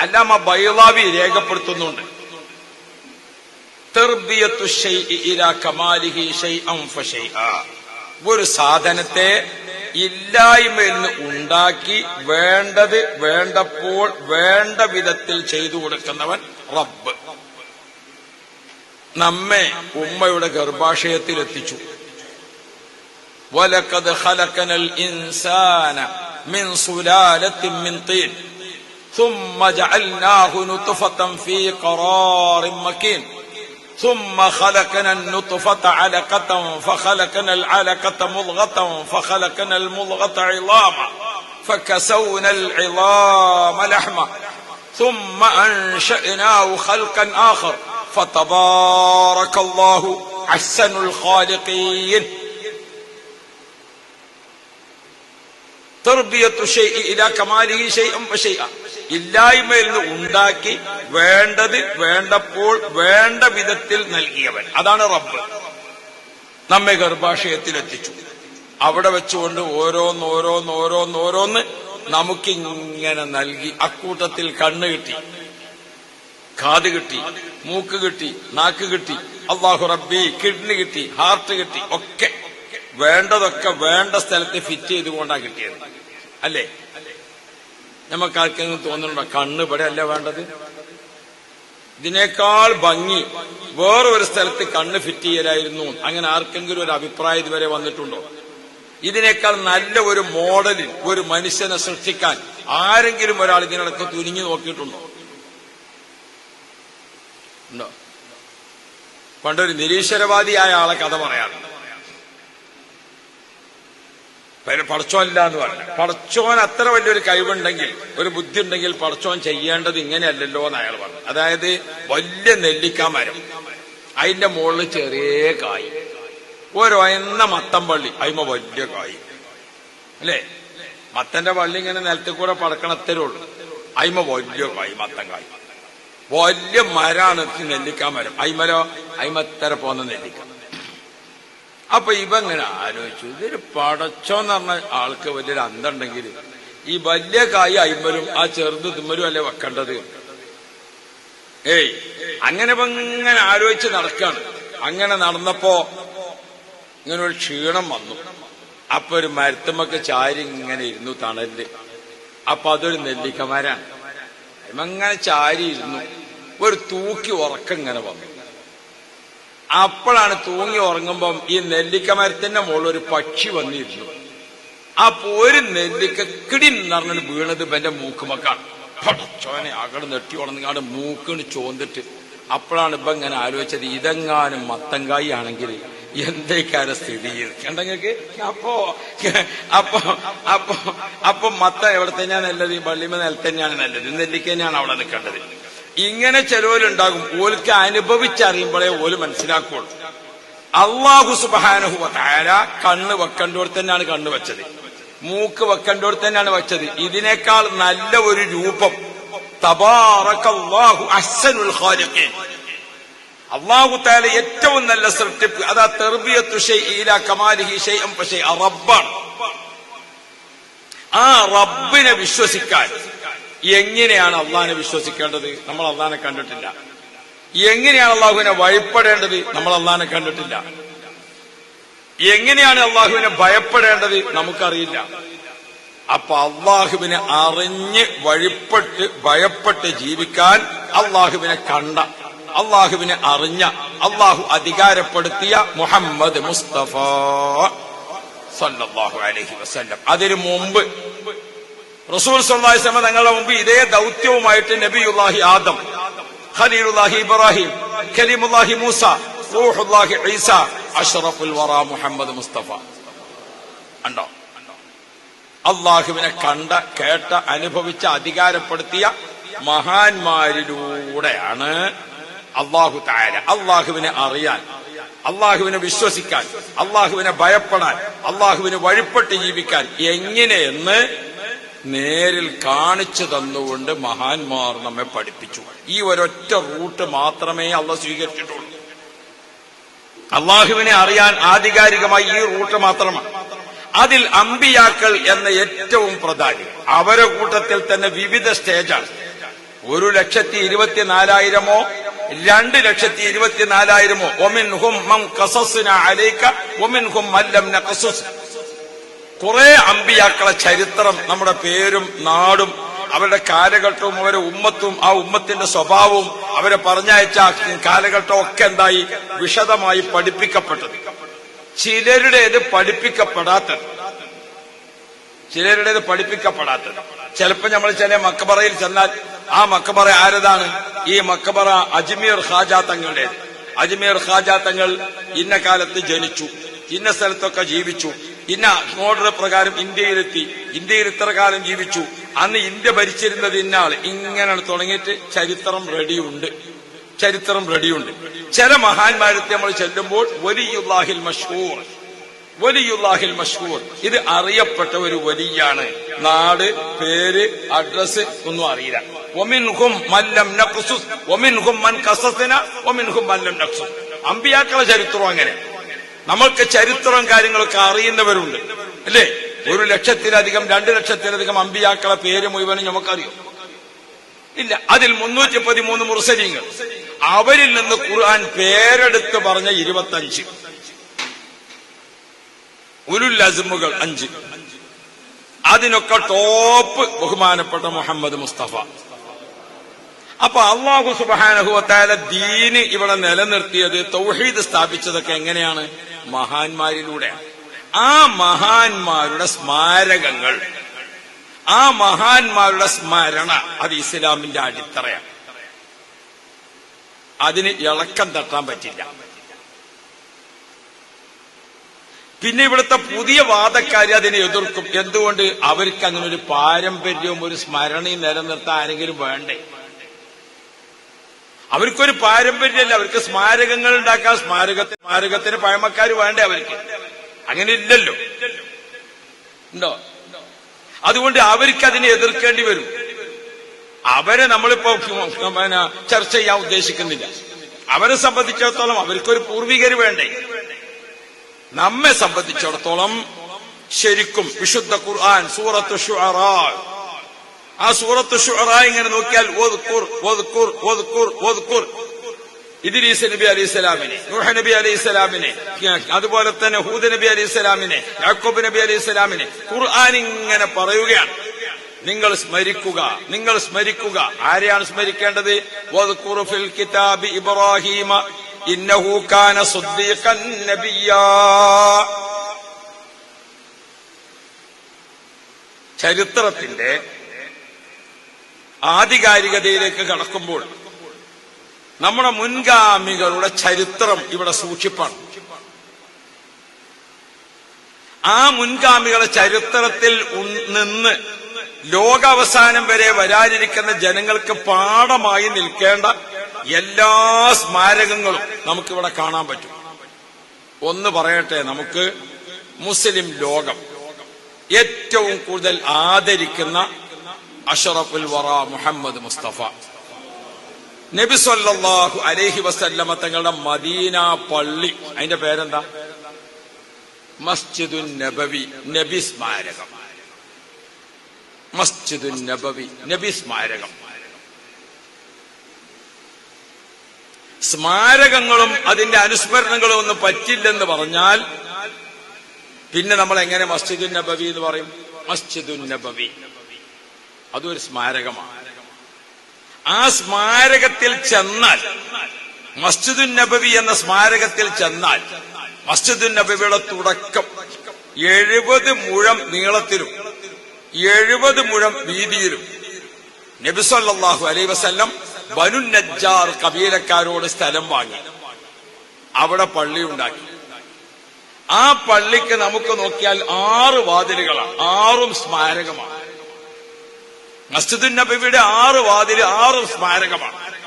അല്ലാമ ബൈളാവി രേഖപ്പെടുത്തുന്നുണ്ട്. ഒരു സാധനത്തെ ഇല്ലായ്മയിൽ നിന്ന് ഉണ്ടാക്കി വേണ്ടത് വേണ്ടപ്പോൾ വേണ്ട വിധത്തിൽ ചെയ്തു കൊടുക്കുന്നവൻ റബ്ബ്. നമ്മെ ഉമ്മയുടെ ഗർഭാശയത്തിൽ എത്തിച്ചു. വലക്കത് ഹലക്കനൽ ഇൻസാന മിൻ സുലാലത്തിൻ മിൻ ثم جعلناه نطفة في قرار مكين. ثم خلقنا النطفة علقة فخلقنا العلقة مضغة فخلقنا المضغة عظاما فكسونا العظام لحمة ثم أنشأناه خلقا آخر. فتبارك الله أحسن الخالقين. تربية الشيء إلى كماله شيئا فشيئا ഇല്ലായ്മയിൽ നിന്ന് ഉണ്ടാക്കി വേണ്ടത് വേണ്ടപ്പോൾ വേണ്ട വിധത്തിൽ നൽകിയവൻ. അതാണ് റബ്ബ്. നമ്മെ ഗർഭാശയത്തിൽ എത്തിച്ചു അവിടെ വെച്ചുകൊണ്ട് ഓരോന്ന് ഓരോന്ന് ഓരോന്ന് ഓരോന്ന് നമുക്കിങ്ങനെ നൽകി. അക്കൂട്ടത്തിൽ കണ്ണ് കിട്ടി. കാത് കിട്ടി. മൂക്ക് കിട്ടി. നാക്ക് കിട്ടി. അള്ളാഹു റബ്ബി കിഡ്നി കിട്ടി. ഹാർട്ട് കിട്ടി. ഒക്കെ വേണ്ടതൊക്കെ വേണ്ട സ്ഥലത്ത് ഫിറ്റ് ചെയ്തുകൊണ്ടാണ് കിട്ടിയത്. അല്ലേ? നമുക്ക് ആർക്കെങ്കിലും തോന്നുന്നുണ്ടോ? കണ്ണ് ഇവിടെ അല്ല വേണ്ടത്. ഇതിനേക്കാൾ ഭംഗി വേറൊരു സ്ഥലത്ത് കണ്ണ് ഫിറ്റ് ചെയ്യലായിരുന്നു. അങ്ങനെ ആർക്കെങ്കിലും ഒരു അഭിപ്രായം ഇതുവരെ വന്നിട്ടുണ്ടോ? ഇതിനേക്കാൾ നല്ല ഒരു മോഡലിൽ ഒരു മനുഷ്യനെ സൃഷ്ടിക്കാൻ ആരെങ്കിലും ഒരാൾ ഇതിനിടക്ക് തുനിഞ്ഞു നോക്കിയിട്ടുണ്ടോ? ഉണ്ടോ? പണ്ടൊരു നിരീശ്വരവാദിയായ ആളെ കഥ പറയാറുണ്ട് പിന്നെ പടച്ചോനില്ല എന്ന് പറഞ്ഞു. പടച്ചോൻ അത്ര വലിയൊരു കഴിവുണ്ടെങ്കിൽ ഒരു ബുദ്ധി ഉണ്ടെങ്കിൽ പടച്ചോൻ ചെയ്യേണ്ടത് ഇങ്ങനെയല്ലല്ലോ എന്ന് അയാൾ പറഞ്ഞു. അതായത് വലിയ നെല്ലിക്ക മരം അതിന്റെ മുകളിൽ ചെറിയ കായ്. ഒരൊയന്ന മത്തം പള്ളി. അതിമ വലിയ കായ്. അല്ലേ? മത്തന്റെ പള്ളി ഇങ്ങനെ നിലത്തിൽ കൂടെ പടക്കണത്തരേ ഉള്ളൂ. അതിമ വലിയ കായ് മത്തൻ കായ്. വലിയ മരാണ് നെല്ലിക്ക മരം അയിമലോ അയിമത്തര പോന്ന നെല്ലിക്ക? അപ്പൊ ഇവ ഇങ്ങനെ ആലോചിച്ചു. ഇതൊരു പടച്ചോന്ന് പറഞ്ഞ ആൾക്ക് വലിയൊരു അന്തണ്ടെങ്കിൽ ഈ വലിയ കായ് അയിമ്പലും ആ ചെറുത് തുമ്മലും അല്ലേ വെക്കേണ്ടത്? ഏയ് അങ്ങനെ ഇങ്ങനെ ആലോചിച്ച് നടക്കാണ്. അങ്ങനെ നടന്നപ്പോ ഇങ്ങനെ ഒരു ക്ഷീണം വന്നു. അപ്പൊ ഒരു മരത്തുമൊക്കെ ചാരി ഇങ്ങനെ ഇരുന്നു തണലിൽ. അപ്പൊ അതൊരു നെല്ലിക്കമരാണ്. അങ്ങനെ ചാരി ഇരുന്നു. ഒരു തൂക്കി ഉറക്കം ഇങ്ങനെ വന്നു. അപ്പോഴാണ് തൂങ്ങി ഉറങ്ങുമ്പം ഈ നെല്ലിക്ക മരത്തിന്റെ മുകളിൽ ഒരു പക്ഷി വന്നിരുന്നു അപ്പൊ ഒരു നെല്ലിക്ക കിടി നിറഞ്ഞു വീണത് എന്റെ മൂക്കുമക്കാണ് ചോനെ അകട് നെട്ടി ഉണങ്ങാണ്ട് മൂക്കിന് ചോന്നിട്ട് അപ്പോഴാണ് ഇപ്പൊ ഇങ്ങനെ ആലോചിച്ചത് ഇതെങ്ങാനും മത്തങ്കായി ആണെങ്കിൽ എന്തേക്കാര സ്ഥിതി? കണ്ടെങ്കിൽ അപ്പോ അപ്പൊ അപ്പൊ അപ്പൊ മത്ത എവിടെ തന്നെയാണ് നല്ലത്? ഈ പള്ളിമ നിലത്തന്നെയാണ് നല്ലത്. നെല്ലിക്ക തന്നെയാണ് അവിടെ നിൽക്കേണ്ടത്. ഇങ്ങനെ ചിലവരുണ്ടാകും ഓൽക്ക് അനുഭവിച്ചറിയുമ്പോഴേ ഓൽ മനസ്സിലാക്കുള്ളൂ. അള്ളാഹു സുബാനഹു താര കണ്ണ് വെക്കണ്ടോട് തന്നെയാണ് കണ്ണ് വെച്ചത്. മൂക്ക് വെക്കണ്ടോട് തന്നെയാണ് വെച്ചത്. ഇതിനേക്കാൾ നല്ല ഒരു രൂപം. തബാറക്കല്ലാഹു അസനുൽ അള്ളാഹു താല ഏറ്റവും നല്ല സൃഷ്ടിപ്പ് അതാ തെർബിയത്തു കമാലിഹി ആ റബ്ബിനെ വിശ്വസിക്കാൻ എങ്ങനെയാണ് അള്ളാഹിനെ വിശ്വസിക്കേണ്ടത്? നമ്മൾ അള്ളാഹിനെ കണ്ടിട്ടില്ല. എങ്ങനെയാണ് അള്ളാഹുവിനെ വഴിപ്പെടേണ്ടത് നമ്മൾ അള്ളാഹിനെ കണ്ടിട്ടില്ല. എങ്ങനെയാണ് അള്ളാഹുവിനെ ഭയപ്പെടേണ്ടത്? നമുക്കറിയില്ല. അപ്പൊ അള്ളാഹുവിനെ അറിഞ്ഞ് വഴിപ്പെട്ട് ഭയപ്പെട്ട് ജീവിക്കാൻ അള്ളാഹുവിനെ കണ്ട അള്ളാഹുവിനെ അറിഞ്ഞ അള്ളാഹു അധികാരപ്പെടുത്തിയ മുഹമ്മദ് മുസ്തഫ സല്ലാഹു അലൈഹി വസല്ലം. അതിനു മുമ്പ് റസൂൽ സല്ലാസ്ലമ തങ്ങളുടെ മുമ്പ് ഇതേ ദൗത്യവുമായിട്ട് നബിയുല്ലാഹി ആദം ഖലീലുല്ലാഹി ഇബ്രാഹിം ഖലീമുല്ലാഹി മൂസ റൂഹുല്ലാഹി ഈസ അഷ്റഫുൽ വറ മുഹമ്മദ് മുസ്തഫ. ഉണ്ടോ അള്ളാഹുവിനെ കണ്ട കേട്ട അനുഭവിച്ച അധികാരപ്പെടുത്തിയ മഹാന്മാരിലൂടെയാണ് അള്ളാഹു താര അള്ളാഹുവിനെ അറിയാൻ അള്ളാഹുവിനെ വിശ്വസിക്കാൻ അള്ളാഹുവിനെ ഭയപ്പെടാൻ അള്ളാഹുവിന് വഴിപ്പെട്ട് ജീവിക്കാൻ എങ്ങനെയെന്ന് നേരിൽ കാണിച്ചു തന്നുകൊണ്ട് മഹാന്മാർ നമ്മെ പഠിപ്പിച്ചു. ഈ ഒരൊറ്റ റൂട്ട് മാത്രമേ അള്ള സ്വീകരിച്ചിട്ടുള്ളൂ. അള്ളാഹുവിനെ അറിയാൻ ആധികാരികമായി ഈ റൂട്ട് മാത്രമാണ്. അതിൽ അമ്പിയാക്കൾ എന്ന ഏറ്റവും പ്രധാനം. അവരെ കൂട്ടത്തിൽ തന്നെ വിവിധ സ്റ്റേജാണ്. ഒരു ലക്ഷത്തി ഇരുപത്തിനാലായിരമോ രണ്ട് ലക്ഷത്തി ഇരുപത്തിനാലായിരമോ. ഒമിൻ ഹും മം കസസിന ഒമിൻ ഹും മല്ലം നഖസുസ് കുറെ അമ്പിയാക്കളെ ചരിത്രം നമ്മുടെ പേരും നാടും അവരുടെ കാലഘട്ടവും അവരുടെ ഉമ്മത്തും ആ ഉമ്മത്തിന്റെ സ്വഭാവവും അവരെ പറഞ്ഞയച്ച കാലഘട്ടവും ഒക്കെ എന്തായി? വിശദമായി പഠിപ്പിക്കപ്പെട്ടത്. ചിലരുടേത് പഠിപ്പിക്കപ്പെടാത്തത്. ചിലരുടേത് പഠിപ്പിക്കപ്പെടാത്തത്. ചിലപ്പോ നമ്മൾ ചില മക്കബറയിൽ ചെന്നാൽ ആ മക്കബറ ആരതാണ്? ഈ മക്കബറ അജ്മീർ ഖാജാ തങ്ങളുടെ. അജ്മീർ ഖാജാ തങ്ങൾ ഇന്ന കാലത്ത് ജനിച്ചു ഇന്ന സ്ഥലത്തൊക്കെ ജീവിച്ചു. ഇന്ന ഓർഡർ പ്രകാരം ഇന്ത്യയിലെത്തി. ഇന്ത്യയിൽ ഇത്ര കാലം ജീവിച്ചു. അന്ന് ഇന്ത്യ ഭരിച്ചിരുന്നത് ഇന്നാൾ ഇങ്ങനെയാണ് തുടങ്ങിയിട്ട് ചരിത്രം റെഡിയുണ്ട്. ചരിത്രം റെഡിയുണ്ട്. ചില മഹാന്മാരത്തെ നമ്മൾ ചെല്ലുമ്പോൾ വലിയുല്ലാഹിൽ മഷൂർ വലിയുല്ലാഹിൽ മഷൂർ ഇത് അറിയപ്പെട്ട ഒരു വലിയാണ്. നാട് പേര് അഡ്രസ് ഒന്നും അറിയില്ല. ഒമിൻഹും മല്ലം നഖ്സുസ്. ഒമിൻഹും മൻ കസസിന ഒമിൻഹും മല്ലം നഖ്സുസ്. അമ്പിയാക്കളെ ചരിത്രം അങ്ങനെ. നമ്മൾക്ക് ചരിത്രവും കാര്യങ്ങളൊക്കെ അറിയുന്നവരുണ്ട്. അല്ലേ? ഒരു ലക്ഷത്തിലധികം രണ്ട് ലക്ഷത്തിലധികം അമ്പിയാക്കളെ പേര് മുഴുവനും നമുക്കറിയാം. ഇല്ല അതിൽ മുന്നൂറ്റി പതിമൂന്ന് മുർസലിങ്ങൾ അവരിൽ നിന്ന് ഖുർആൻ പേരെടുത്ത് പറഞ്ഞ ഇരുപത്തഞ്ച്. ഉലുൽ ലസ്മുകൾ അഞ്ച്. അതിനൊക്കെ ടോപ്പ് ബഹുമാനപ്പെട്ട മുഹമ്മദ് മുസ്തഫ. അപ്പൊ അള്ളാഹു സുബാനഹുവത്തായ ദീന് ഇവിടെ നിലനിർത്തിയത് തൗഹീദ് സ്ഥാപിച്ചതൊക്കെ എങ്ങനെയാണ്? മഹാന്മാരിലൂടെയാണ് ആ മഹാന്മാരുടെ സ്മാരകങ്ങൾ ആ മഹാന്മാരുടെ സ്മരണ അത് ഇസ്ലാമിന്റെ അടിത്തറയാണ്. അതിന് ഇളക്കം തട്ടാൻ പറ്റില്ല. പിന്നെ ഇവിടുത്തെ പുതിയ വാദക്കാർ അതിനെ എതിർക്കും. എന്തുകൊണ്ട്? അവർക്ക് അങ്ങനെ ഒരു പാരമ്പര്യവും ഒരു സ്മരണയും നിലനിർത്താൻ ആരെങ്കിലും വേണ്ടേ? അവർക്കൊരു പാരമ്പര്യമല്ല. അവർക്ക് സ്മാരകങ്ങൾ ഉണ്ടാക്കാൻ സ്മാരകത്തിന് സ്മാരകത്തിന് പഴമക്കാർ വേണ്ടേ അവർക്ക്? അങ്ങനെ ഇല്ലല്ലോ ഉണ്ടോ? അതുകൊണ്ട് അവർക്ക് അതിനെ എതിർക്കേണ്ടി വരും. അവരെ നമ്മളിപ്പോ ചർച്ച ചെയ്യാൻ ഉദ്ദേശിക്കുന്നില്ല. അവരെ സംബന്ധിച്ചിടത്തോളം അവർക്കൊരു പൂർവികർ വേണ്ടേ? നമ്മെ സംബന്ധിച്ചിടത്തോളം ശരിക്കും വിശുദ്ധ ഖുർആൻ സൂറത്ത് ഷുഅറാ ആ സൂറത്ത് ഷുഅറാ ഇങ്ങനെ നോക്കിയാൽ ഓതുക്കൂർ ഓതുക്കൂർ ഓതുക്കൂർ ഓതുക്കൂർ ഇദ്രീസ് നബി അലൈഹി സ്വലാമിനെ നൂഹ് നബി അലൈഹി അതുപോലെ തന്നെ ഹൂദ് നബി അലൈഹി സ്വലാമിനെ യാക്കൂബ് നബി അലൈഹി ഖുർആൻ ഇങ്ങനെ പറയുകയാണ്. നിങ്ങൾ സ്മരിക്കുക നിങ്ങൾ സ്മരിക്കുക. ആരെയാണ് സ്മരിക്കേണ്ടത്? ഫിൽ കിതാബി ഇബ്രാഹീമ ഇന്നഹു കാന സുദ്ദീഖൻ നബിയാ ചരിത്രത്തിന്റെ ആധികാരികതയിലേക്ക് കടക്കുമ്പോൾ നമ്മുടെ മുൻഗാമികളുടെ ചരിത്രം ഇവിടെ സൂക്ഷിപ്പാണ്. ആ മുൻഗാമികളുടെ ചരിത്രത്തിൽ നിന്ന് ലോകാവസാനം വരെ വരാനിരിക്കുന്ന ജനങ്ങൾക്ക് പാഠമായി നിൽക്കേണ്ട എല്ലാ സ്മാരകങ്ങളും നമുക്കിവിടെ കാണാൻ പറ്റും. ഒന്ന് പറയട്ടെ നമുക്ക് മുസ്ലിം ലോകം ഏറ്റവും കൂടുതൽ ആദരിക്കുന്ന അഷറഫുൽ വറ മുഹമ്മദ് മുസ്തഫ. നബി സല്ലല്ലാഹു അലൈഹി വസല്ലമ തങ്ങളുടെ മദീന പള്ളി അതിന്റെ പേരെന്താ? മസ്ജിദുൻ നബവി നബി സ്മാരകം. മസ്ജിദുൻ നബവി നബി സ്മാരകം. സ്മാരകങ്ങളും അതിന്റെ അനുസ്മരണങ്ങളും ഒന്നും പറ്റില്ലെന്ന് പറഞ്ഞാൽ പിന്നെ നമ്മൾ എങ്ങനെ മസ്ജിദുൻ നബവി എന്ന് പറയും? മസ്ജിദുൻ നബവി. അതൊരു സ്മാരകമാണ്. ആ സ്മാരകത്തിൽ ചെന്നാൽ മസ്ജിദുൻ നബവി എന്ന സ്മാരകത്തിൽ ചെന്നാൽ മസ്ജിദുൻ നബവിയുടെ തുടക്കം എഴുപത് മുഴം നീളത്തിലും എഴുപത് മുഴം വീതിയിലും നബിസല്ലാഹു അലൈ വസല്ലം ബനു നജ്ജാർ കബീലക്കാരോട് സ്ഥലം വാങ്ങി. അവിടെ പള്ളി ഉണ്ടാക്കി. ആ പള്ളിക്ക് നമുക്ക് നോക്കിയാൽ ആറ് വാതിലുകളാണ് ആറും സ്മാരകമാണ്. മസ്ജിദുൻ നബിയുടെ ആറ് വാതിൽ ആറ് സ്മാരകമാണ്.